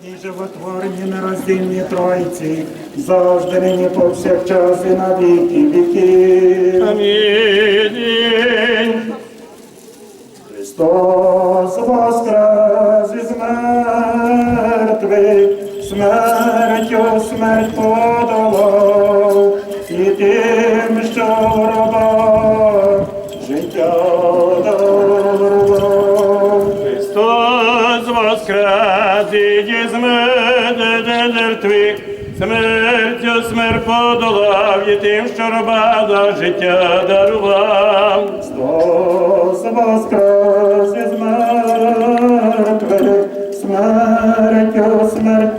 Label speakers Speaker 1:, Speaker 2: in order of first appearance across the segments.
Speaker 1: Одній животворні нероздільні Тройці, завжди нині повсякчас і на віки віки.
Speaker 2: Амінь.
Speaker 1: Христос воскрес із мертвих, смертю смерть подолав і тим, що
Speaker 2: роба до життя дарував.
Speaker 1: Христос воскрес із мертвих, смертю смерть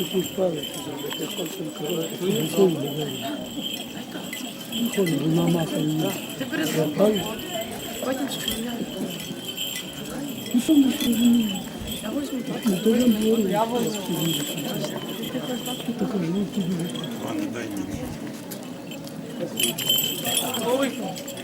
Speaker 3: вулиці тут ставити, я хочу казати, що ніколи не вийде. Ніколи вона маса не запалить. Ну що ми розуміємо? Ну, то я говорю, я возьму. Я кажу, ну тобі.
Speaker 1: Господеві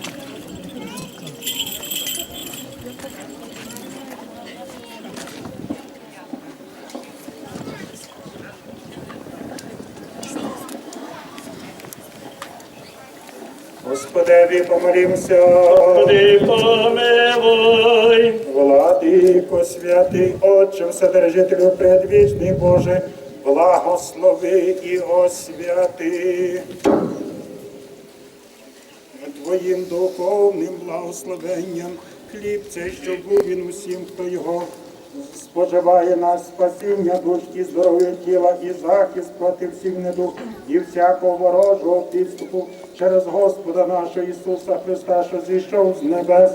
Speaker 1: помолімся.
Speaker 2: Господи, помилуй.
Speaker 1: Владико святий, Отче, Вседержителю предвічний Боже, благослови і освяти. Твоїм духовним благословенням хліб цей, що був він усім, хто його споживає на спасіння душ і здоров'я тіла, і захист проти всіх недуг і всякого ворожого підступу через Господа нашого Ісуса Христа, що зійшов з небес,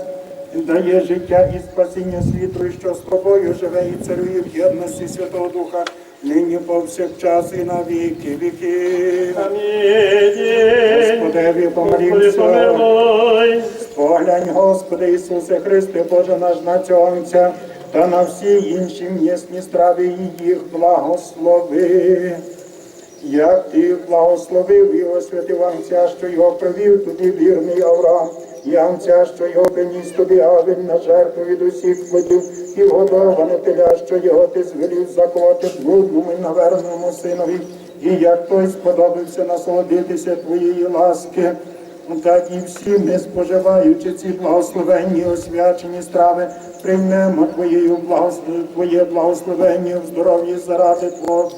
Speaker 1: і дає життя і спасіння світу, і що з тобою живе і царює в єдності Святого Духа, нині повсякчас і на віки віків.
Speaker 2: Амінь.
Speaker 1: Господеві
Speaker 2: помилуй.
Speaker 1: Поглянь, Господи Ісусе Христе, Боже наш на цього та на всі інші м'ясні страви і їх благослови. Як ти благословив і освятив Амця, що його провів тобі вірний Авраам, і Амця, що його приніс тобі Авель на жертву від усіх плодів, і вгодоване теля, що його ти звелів заколоти блудному і наверному синові, і як той сподобався насолодитися твоєї ласки. Так і всі ми, споживаючи ці благословенні освячені страви, приймемо Твоєю благос- Твоє благословення в здоров'ї заради Твого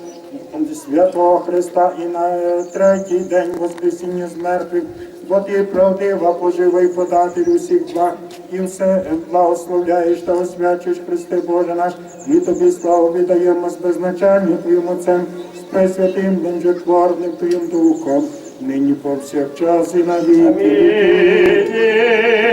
Speaker 1: святого Христа і на третій день Воскресіння з мертвих бо ти правдива, поживий податель усіх благ, і все благословляєш та освячуєш Христе Боже наш, і тобі славу віддаємо з беззначальним Твоїм Отцем, з пресвятим Бенджотворним Твоїм Духом, нині повсякчас і на віки.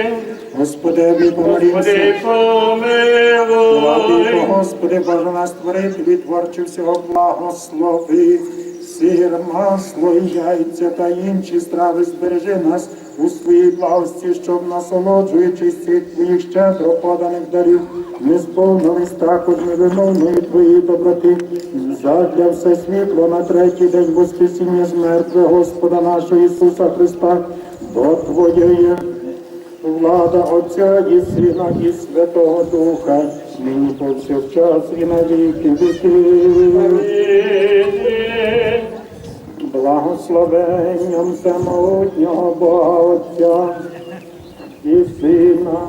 Speaker 2: Амінь.
Speaker 1: Господи.
Speaker 2: Господи,
Speaker 1: Владико,
Speaker 2: помилуй.
Speaker 1: Господи, Боже нас творитель, творче всього благослови, сир, масло і яйця та інші страви збережи нас у своїй благості, щоб насолоджуючись цих твоїх щедро поданих дарів, не сповнились також невимовної твоєї доброти, задля все світло на третій день Воскресіння з мертвих Господа нашого Ісуса Христа, до Твоєї Влада Отця і Сина і Святого Духа, нині повсякчас і на віки. Благословенням самотнього Бога Отця і Сина,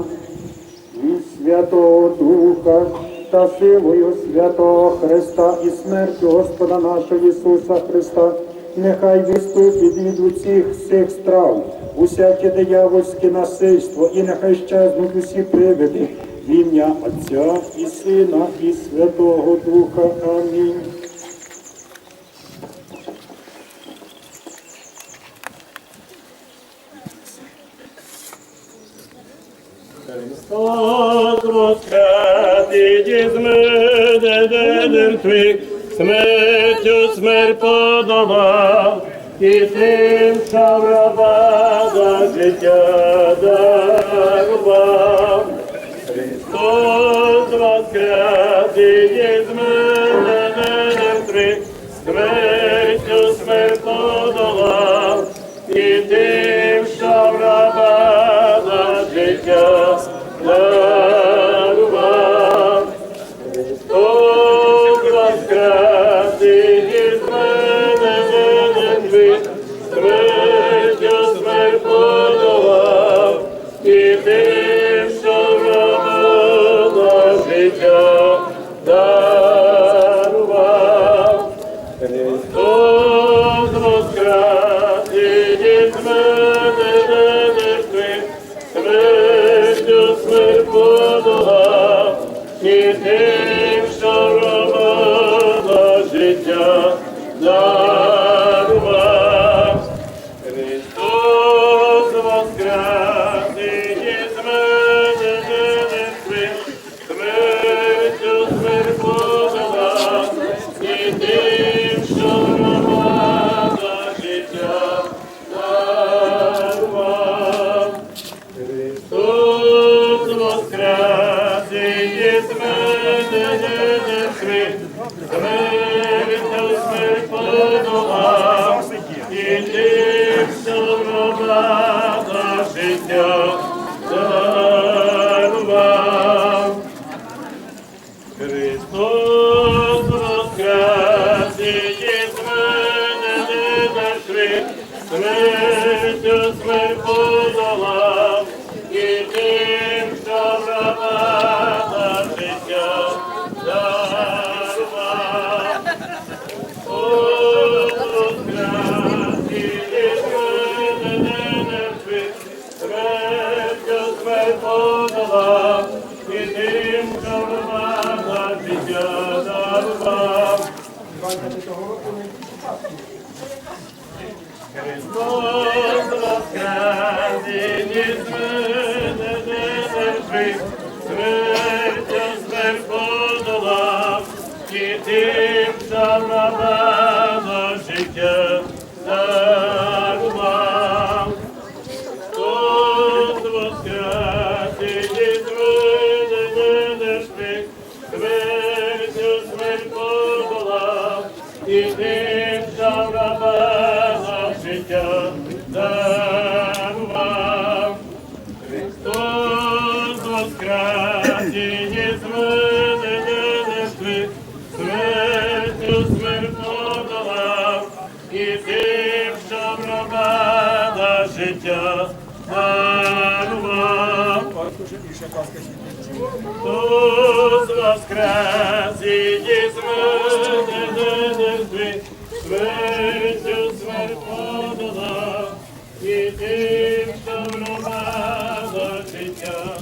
Speaker 1: і Святого Духа, та силою святого Христа і смертю Господа нашого Ісуса Христа, нехай відступить від усіх всіх страв, усяке диявольське насильство, і нехай щезнуть усі привиди в ім'я Отця і Сина, і Святого Духа. Амінь.
Speaker 2: Христос розкати дізмедеден твій, смертю смерть подолав, і тим, що в раба життя життя Христос воскресив і тим, що громада життя дарував. Христос воскресив із мене мертвих, смертю смерть подолав, і що громада життя дарував. мало життя.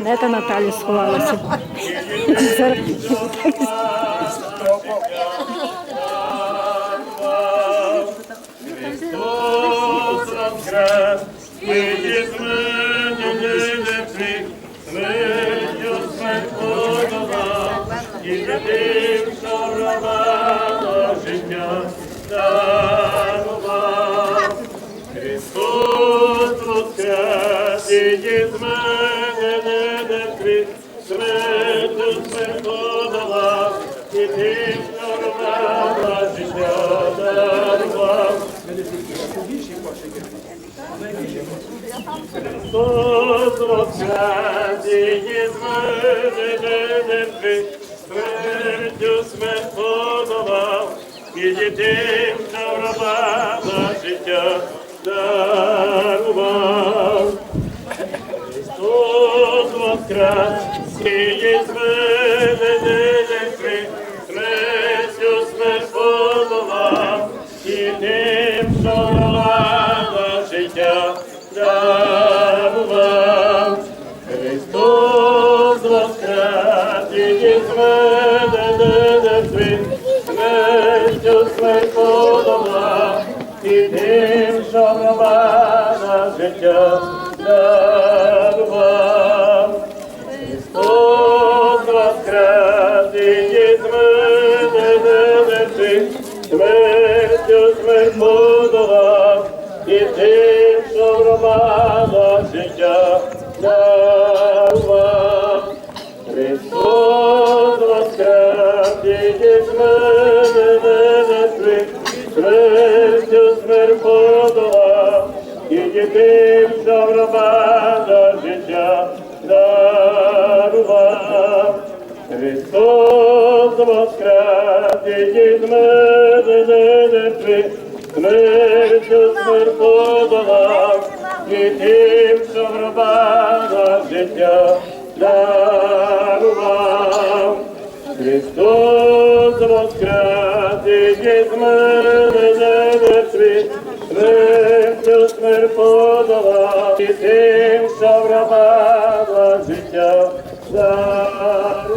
Speaker 4: Де та Наталя сховалася?
Speaker 2: І дивився рабана життя, Святим подала, і тим дарувала життя дарував. Хто злоцяді не зведе мене і дітям дарувала життя дарував. Христос Siz melede Христос воскрес із мене мертвих, смертю смерть подолав, і тим, що в гроба життя дарував.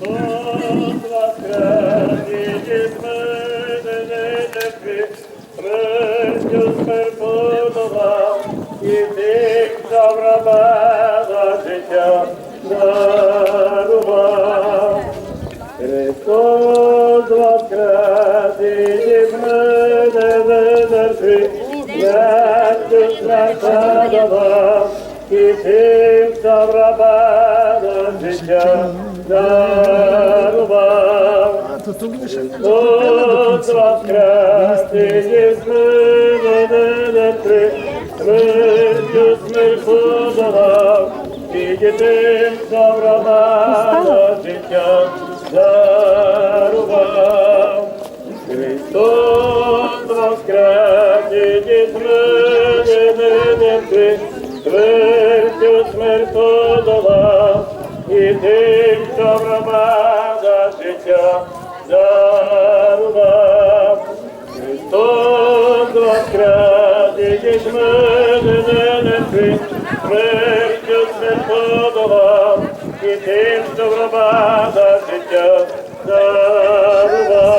Speaker 2: Христос воскрес із мене мертвих, смертю смерть подолав, і тим, що в раба життя дарував. І дарував. Христос воскрес із мене смерть подолав, і тим, що життя дарував. Христос воскрес мене мертвих, смертю смерть подолав, і тим, в життя дарував. Христос воскрес мене мертвих, смертю все подолав, і тим, що в гробах життя дарував.